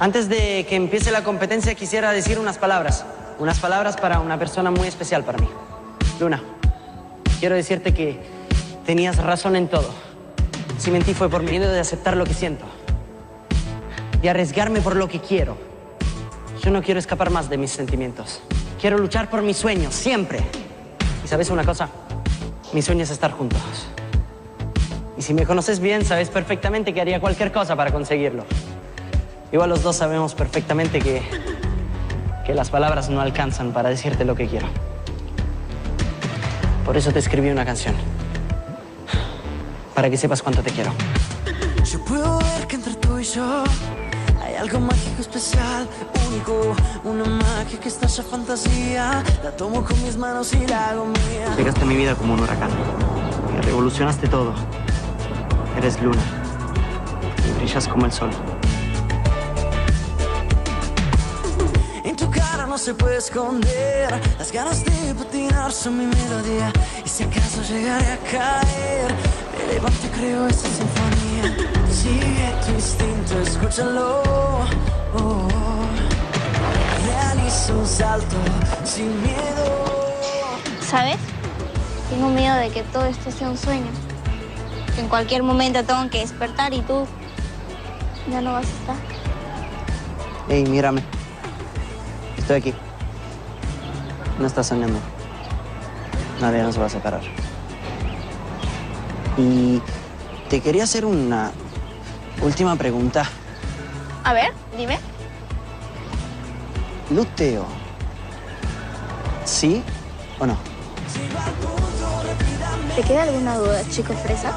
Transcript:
Antes de que empiece la competencia quisiera decir unas palabras. Unas palabras para una persona muy especial para mí. Luna, quiero decirte que tenías razón en todo. Si mentí fue por miedo de aceptar lo que siento. De arriesgarme por lo que quiero. Yo no quiero escapar más de mis sentimientos. Quiero luchar por mis sueños, siempre. ¿Y sabes una cosa? Mi sueño es estar juntos. Y si me conoces bien, sabes perfectamente que haría cualquier cosa para conseguirlo. Igual los dos sabemos perfectamente que, que las palabras no alcanzan para decirte lo que quiero. Por eso te escribí una canción. Para que sepas cuánto te quiero. Yo puedo ver que entre tú y yo hay algo mágico especial, único, una magia que estalla fantasía. La tomo con mis manos y la hago mía. Llegaste a mi vida como un huracán. Y revolucionaste todo. Eres luna. Y brillas como el sol. No se puede esconder las ganas de patinar son mi melodía. Y si acaso llegaré a caer, me levanto y creo esa sinfonía. Sigue tu instinto, escúchalo. Oh, oh. Realiza un salto sin miedo. ¿Sabes? Tengo miedo de que todo esto sea un sueño. Que en cualquier momento tengo que despertar y tú ya no vas a estar. Ey, mírame. Estoy aquí. No estás soñando. Nadie nos va a separar. Y te quería hacer una última pregunta. A ver, dime. Luteo. ¿Sí o no? ¿Te queda alguna duda, chico fresa?